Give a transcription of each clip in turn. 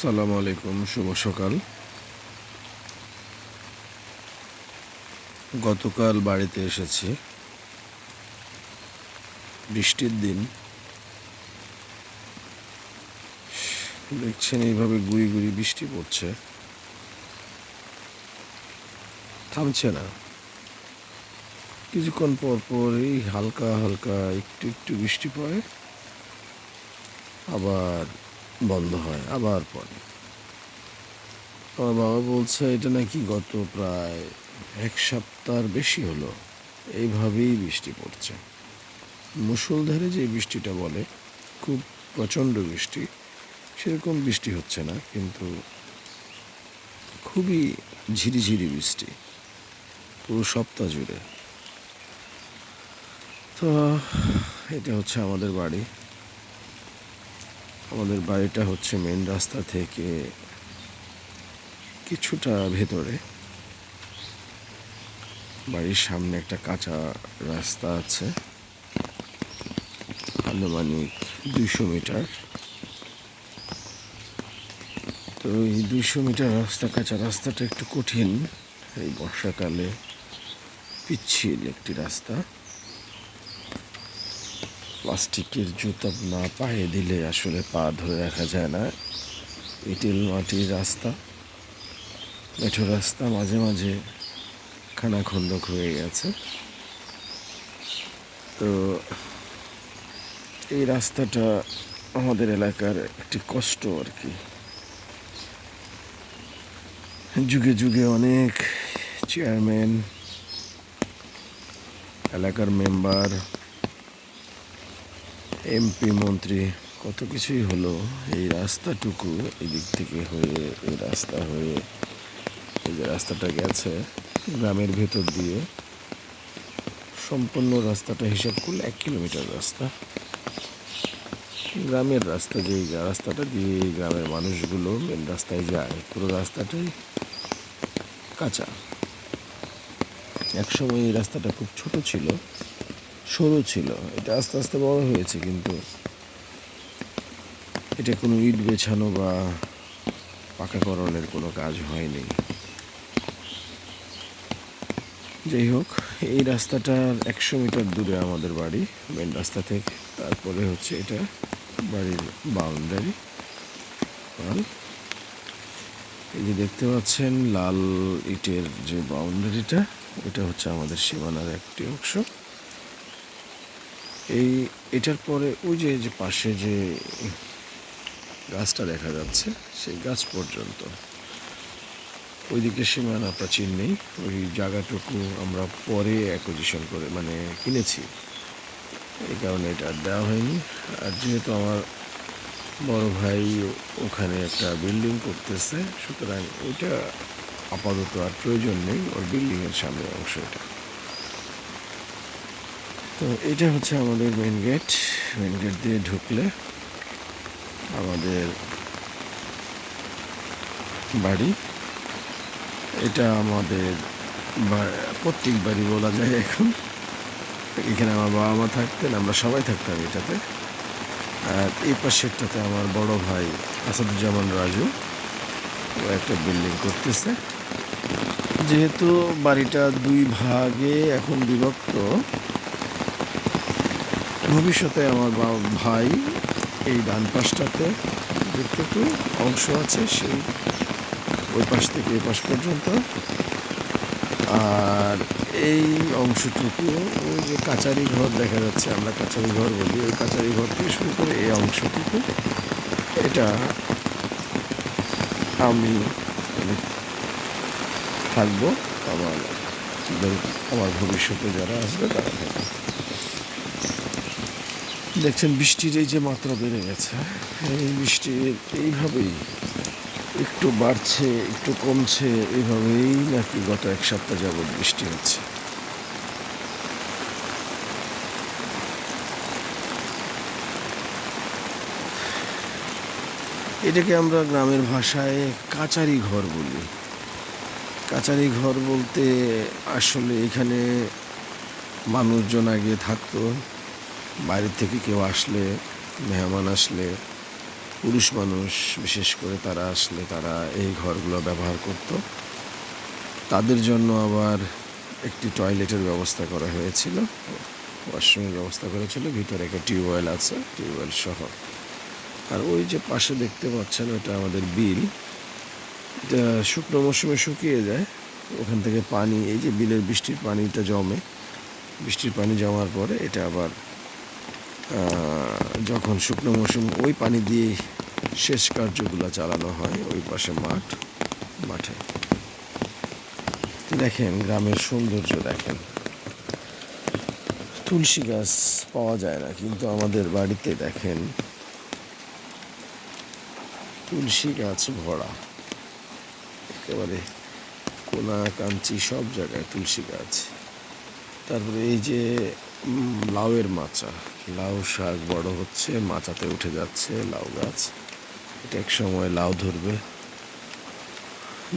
আসসালামু আলাইকুম, শুভ সকাল। গতকাল বাড়িতে এসেছি। বৃষ্টির দিন। দেখছেন এইভাবে গুড়ি গুড়ি বৃষ্টি পড়ছে। থামছে না। কিছুক্ষণ পর পর এই হালকা হালকা একটু একটু বৃষ্টি পড়ে। আবার বন্ধ হয় আবার পরে। আমার বাবা বলছে, এটা নাকি গত প্রায় এক সপ্তাহর বেশি হলো। এইভাবেই বৃষ্টি পড়ছে। মুষলধারে যে বৃষ্টিটা বলে, খুব প্রচণ্ড বৃষ্টি, সেরকম বৃষ্টি হচ্ছে না, কিন্তু খুবই ঝিরিঝিরি বৃষ্টি, পুরো সপ্তাহ জুড়ে। তো, এটা হচ্ছে আমাদের বাড়ি। আমাদের বাড়িটা হচ্ছে মেন রাস্তা থেকে কিছুটা ভেতরে। বাড়ির সামনে একটা কাঁচা রাস্তা আছে। আনুমানিক দুইশো মিটার। তো এই দুইশো মিটার রাস্তা, কাঁচা রাস্তাটা একটু কঠিন। এই বর্ষাকালে পিচ্ছিল একটি রাস্তা। প্লাস্টিকের জুতা না পায়ে দিলে আসলে পা ধরে রাখা যায় না। এঁটেল মাটির রাস্তা, মেঠো রাস্তা মাঝে মাঝে খানাখন্দক হয়ে গেছে। তো এই রাস্তাটা আমাদের এলাকার একটি কষ্ট আর কি। যুগে যুগে অনেক চেয়ারম্যান এলাকার মেম্বার এমপি মন্ত্রী কত কিছুই হলো, এই রাস্তাটুকু এদিক থেকে হয়ে, এই রাস্তা হয়ে, এই যে রাস্তাটা গেছে গ্রামের ভেতর দিয়ে, সম্পূর্ণ রাস্তাটা হিসাব করলে এক কিলোমিটার রাস্তা। গ্রামের রাস্তা যে রাস্তাটা দিয়ে গ্রামের মানুষগুলো মেন রাস্তায় যায়, পুরো রাস্তাটাই কাঁচা। একসময় এই রাস্তাটা খুব ছোট ছিল সরু ছিল। এটা আস্তে আস্তে বড় হয়েছে, কিন্তু এটা কোনো ইট বেছানো বা পাকাকরণের কোনো কাজ হয়নি। যাই হোক, এই রাস্তাটার একশো মিটার দূরে আমাদের বাড়ি মেন রাস্তা থেকে। তারপরে হচ্ছে এটা বাড়ির বাউন্ডারি এই যে দেখতে পাচ্ছেন, লাল ইটের যে বাউন্ডারিটা এটা হচ্ছে আমাদের সীমানার একটি অংশ। এই, এটার পরে ওই যে যে পাশে যে গাছটা দেখা যাচ্ছে, সেই গাছ পর্যন্ত। ওইদিকে সীমানা প্রাচীর নেই, ওই জায়গাটুকু আমরা পরে অ্যাকুজিশন করে মানে কিনেছি। এই কারণে এটা আর দেওয়া হয়নি। আর যেহেতু আমার বড় ভাই ওখানে একটা বিল্ডিং করতেছে, সুতরাং ওইটা আপাতত আর প্রয়োজন নেই, ওর বিল্ডিংয়ের সামনে অংশ এটা। তো এটা হচ্ছে আমাদের মেন গেট মেন গেট দিয়ে ঢুকলে আমাদের বাড়ি। এটা আমাদের প্রত্যেক বাড়ি বলা যায় এখন। এখানে আমার বাবা মা থাকতেন, আমরা সবাই থাকতাম এটাতে। আর এই পাশেরটাতে আমার বড় ভাই আসাদুজ্জামান রাজু, ও একটা বিল্ডিং করতেছে। যেহেতু বাড়িটা দুই ভাগে এখন বিভক্ত ভবিষ্যতে আমার ভাই এই ডান পাশটাতে যেটুকু অংশ আছে, সেই ওই পাশ থেকে এই পাশ পর্যন্ত। আর এই অংশটুকু, ওই যে কাচারি ঘর দেখা যাচ্ছে, আমরা কাচারি ঘর বলি, ওই কাচারি ঘর থেকে শুরু করে এই অংশটুকু। এটা আমি মানে থাকব, আমার আমার ভবিষ্যতে যারা আসবে তারা থাকবে। দেখছেন, বৃষ্টির এই যে মাত্রা বেড়ে গেছে, এই বৃষ্টি এইভাবেই একটু বাড়ছে, একটু কমছে, এইভাবেই নাকি গত এক সপ্তাহ যাবৎ বৃষ্টি হচ্ছে। এটাকে আমরা গ্রামের ভাষায় কাচারি ঘর বলি। কাচারি ঘর বলতে আসলে এখানে মানুষজন আগে থাকতো বাইরে থেকে কেউ আসলে, মেহমান আসলে, পুরুষ মানুষ বিশেষ করে তারা আসলে তারা এই ঘরগুলো ব্যবহার করত। তাদের জন্য আবার একটি টয়লেটের ব্যবস্থা করা হয়েছিল। ওয়াশরুমের ব্যবস্থা করেছিল। ভিতরে একটা টিউবওয়েল আছে টিউবওয়েল সহ। আর ওই যে পাশে দেখতে পাচ্ছেন, ওটা আমাদের বিল। এটা শুকনো মৌসুমে শুকিয়ে যায়। ওখান থেকে পানি, এই যে বিলের বৃষ্টির পানিটা জমে। বৃষ্টির পানি জমার পরে এটা আবার যখন শুকনো মৌসুম, ওই পানি দিয়ে শেষ কার্যগুলো চালানো হয় ওই পাশে মাঠ, মাঠে। দেখেন, গ্রামের সৌন্দর্য দেখেন। তুলসী গাছ পাওয়া যায় না, কিন্তু আমাদের বাড়িতে দেখেন, তুলসী গাছ ভরা। একেবারে কোনা, কাঞ্চি, সব জায়গায় তুলসী গাছ। তারপরে এই যে লাউয়ের মাচা। লাউ শাক বড় হচ্ছে, মাচাতে উঠে যাচ্ছে লাউ গাছ। এটা এক সময় লাউ ধরবে।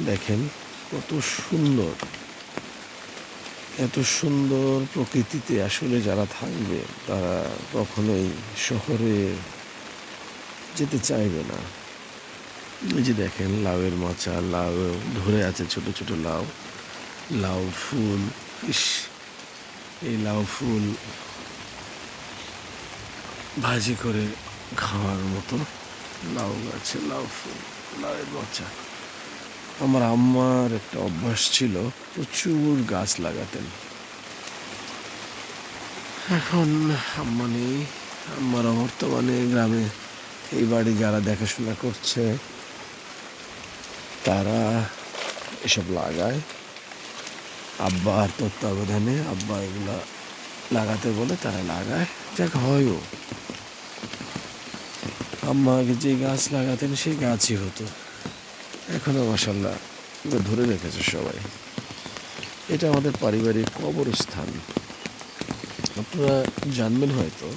দেখেন কত সুন্দর। এত সুন্দর প্রকৃতিতে আসলে যারা থাকবে, তারা কখনোই শহরে যেতে চাইবে না। যে দেখেন লাউয়ের মাচা, লাউ ধরে আছে ছোট ছোট লাউ। লাউ ফুল, ইস! এই লাউ ফুল ভাজি করে খাওয়ার মতো লাউ গাছে লাউ ফুল লাউয়ের মাচা আমার আম্মার একটা অভ্যাস ছিল প্রচুর গাছ লাগাতেন। এখন আম্মা নেই, আম্মারা বর্তমানে গ্রামে এই বাড়ি যারা দেখাশোনা করছে, তারা এসব লাগায়। আব্বার তত্ত্বাবধানে আব্বা এগুলা লাগাতে বলে তারা লাগায়। যাক হয়ও আম্মা আগে যে গাছ লাগাতেন সেই গাছই হতো। এখনও মাসাল্লাহ ধরে রেখেছে সবাই। এটা আমাদের পারিবারিক কবরস্থান। আপনারা জানবেন হয়তো,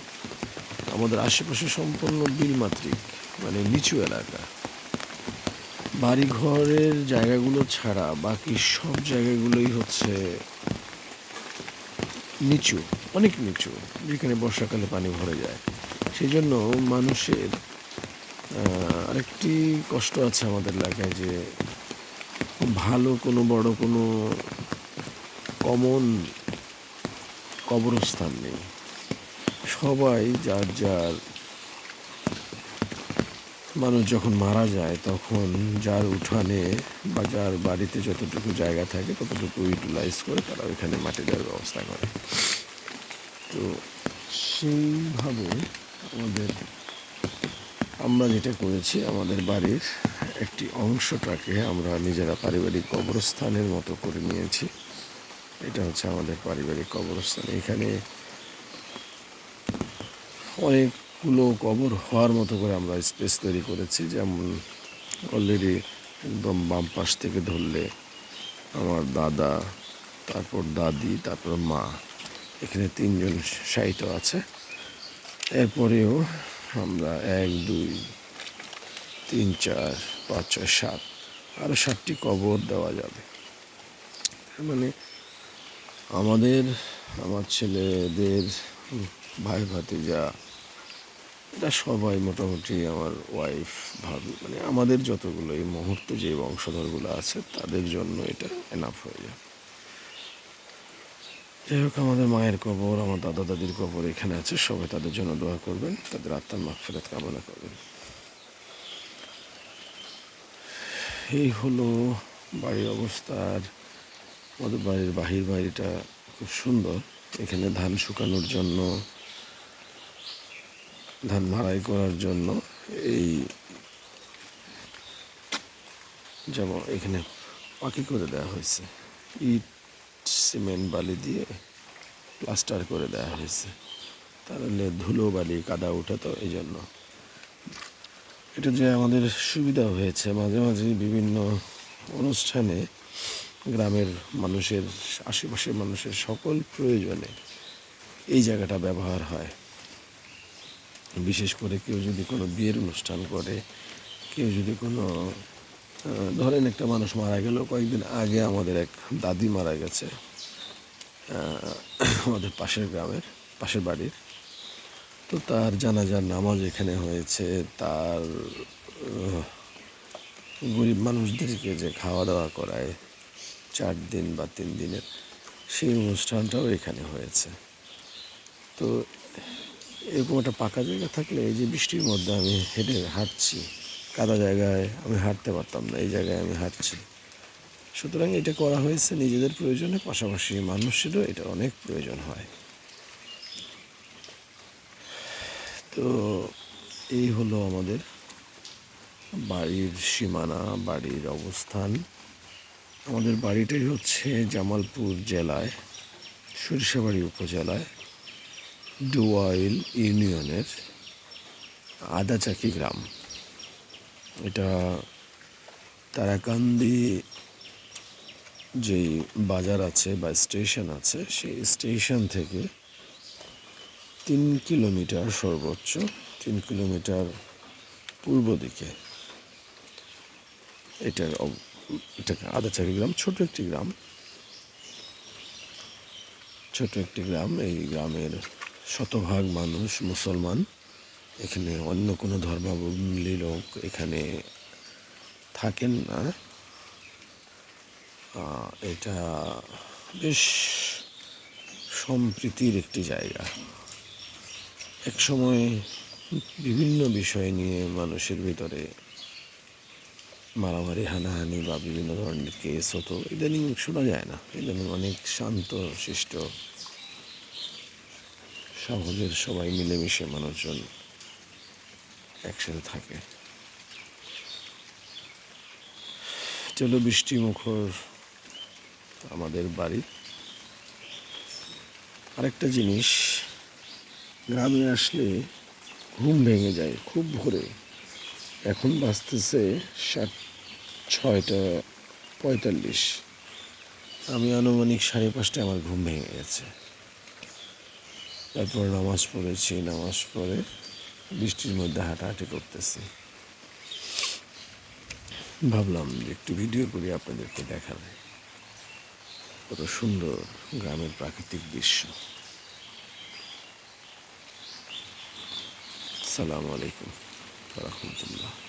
আমাদের আশেপাশে সম্পূর্ণ বিলমাত্রিক মানে নিচু এলাকা। বাড়ি ঘরের জায়গাগুলো ছাড়া বাকি সব জায়গাগুলোই হচ্ছে নিচু, অনেক নিচু, যেখানে বর্ষাকালে পানি ভরে যায়। সেই জন্য মানুষের আরেকটি কষ্ট আছে আমাদের এলাকায় যে ভালো কোনো বড় কোনো কমন কবরস্থান নেই। সবাই যার যার মানুষ যখন মারা যায়, তখন যার উঠানে বা যার বাড়িতে যতটুকু জায়গা থাকে, ততটুকু ইউটিলাইজ করে তারা ওইখানে মাটি দেওয়ার ব্যবস্থা করে। তো সেইভাবে আমাদের, আমরা যেটা করেছি, আমাদের বাড়ির একটি অংশটাকে আমরা নিজেরা পারিবারিক কবরস্থানের মতো করে নিয়েছি। এটা হচ্ছে আমাদের পারিবারিক কবরস্থান। এখানে অনেকগুলো কবর হওয়ার মতো করে আমরা স্পেস তৈরি করেছি। যেমন অলরেডি একদম বাম পাশ থেকে ধরলে আমার দাদা, তারপর দাদি, তারপর মা, এখানে তিনজন সাহিত্য আছে। এরপরেও আমরা এক, দুই, তিন, চার, পাঁচ, ছয়, সাত আরও সাতটি কবর দেওয়া যাবে। মানে আমাদের, আমার ছেলেদের ভাই ভাতিজা এটা সবাই মোটামুটি আমার ওয়াইফ ভাবি মানে আমাদের যতগুলো এই মুহূর্তে যে বংশধরগুলো আছে, তাদের জন্য এটা এনাফ হয়ে যায়। যাই হোক, আমাদের মায়ের কবর, আমার দাদা দাদির কবর এখানে আছে, সবাই তাদের জন্য দোয়া করবেন, তাদের আত্মার মাগফিরাত কামনা করবেন। এই হলো বাড়ির অবস্থা, আর আমাদের বাড়ির বাহির বাড়িটা খুব সুন্দর। এখানে ধান শুকানোর জন্য ধান মাড়াই করার জন্য এই যেমন এখানে পাখি করে দেওয়া হয়েছে। ইট, সিমেন্ট, বালি দিয়ে প্লাস্টার করে দেওয়া হয়েছে। তাহলে ধুলো, বালি, কাদা ওঠে তো এই জন্য এটা যে আমাদের সুবিধা হয়েছে, মাঝে মাঝে বিভিন্ন অনুষ্ঠানে গ্রামের মানুষের, আশেপাশের মানুষের সকল প্রয়োজনে এই জায়গাটা ব্যবহার হয়। বিশেষ করে কেউ যদি কোনো বিয়ের অনুষ্ঠান করে, কেউ যদি কোনো ধরেন একটা মানুষ মারা গেল, কয়েকদিন আগে আমাদের এক দাদি মারা গেছে আমাদের পাশের গ্রামের, পাশের বাড়ির। তো তার জানাজার নামাজ এখানে হয়েছে, তার গরিব মানুষদেরকে যে খাওয়া দাওয়া করায়, চার দিন বা তিন দিনের, সেই অনুষ্ঠানটাও এখানে হয়েছে। তো এরকম একটা পাকা জায়গা থাকলে এই যে বৃষ্টির মধ্যে আমি হেঁটে হাঁটছি, কাদা জায়গায় আমি হাঁটতে পারতাম না, এই জায়গায় আমি হাঁটছি। সুতরাং এটা করা হয়েছে নিজেদের প্রয়োজনে, পাশাপাশি মানুষেরও এটা অনেক প্রয়োজন হয়। তো এই হলো আমাদের বাড়ির সীমানা, বাড়ির অবস্থান। আমাদের বাড়িটাই হচ্ছে জামালপুর জেলায়, সরিষাবাড়ি উপজেলায়। ডুয়াইল ইউনিয়নের আদাচাকি গ্রাম। এটা তারাকান্দি যেই বাজার আছে বা স্টেশন আছে, সেই স্টেশন থেকে তিন কিলোমিটার সর্বোচ্চ, তিন কিলোমিটার পূর্ব দিকে। এটার এটা আদাচারি গ্রাম, ছোট একটি গ্রাম। ছোট একটি গ্রাম, এই গ্রামের শতভাগ মানুষ মুসলমান। এখানে অন্য কোনো ধর্মাবলম্বী লোক এখানে থাকেন না। এটা বেশ সম্প্রীতির একটি জায়গা। এক সময় বিভিন্ন বিষয় নিয়ে মানুষের ভিতরে মারামারি, হানাহানি বা বিভিন্ন ধরনের কেস হতো। ইদানিং শোনা যায় না। ইদানিং অনেক শান্ত, শিষ্ট সহজের সবাই মিলেমিশে মানুষজন একসাথে থাকে। চলো বৃষ্টি মুখর আমাদের বাড়ি। আরেকটা জিনিস, গ্রামে আসলে ঘুম ভেঙে যায় খুব ভোরে। এখন বাঁচতেছে সাত, ছয়টা পঁয়তাল্লিশ। আমি আনুমানিক সাড়ে পাঁচটায় আমার ঘুম ভেঙে গেছে। তারপর নামাজ পড়েছি, নামাজ পড়ে বৃষ্টির মধ্যে হাঁটাহাঁটি করতেছি। ভাবলাম যে একটু ভিডিও করি, আপনাদেরকে দেখাবে। কত সুন্দর গ্রামের প্রাকৃতিক দৃশ্য। সালাম আলাইকুম রহমতুল্লাহ।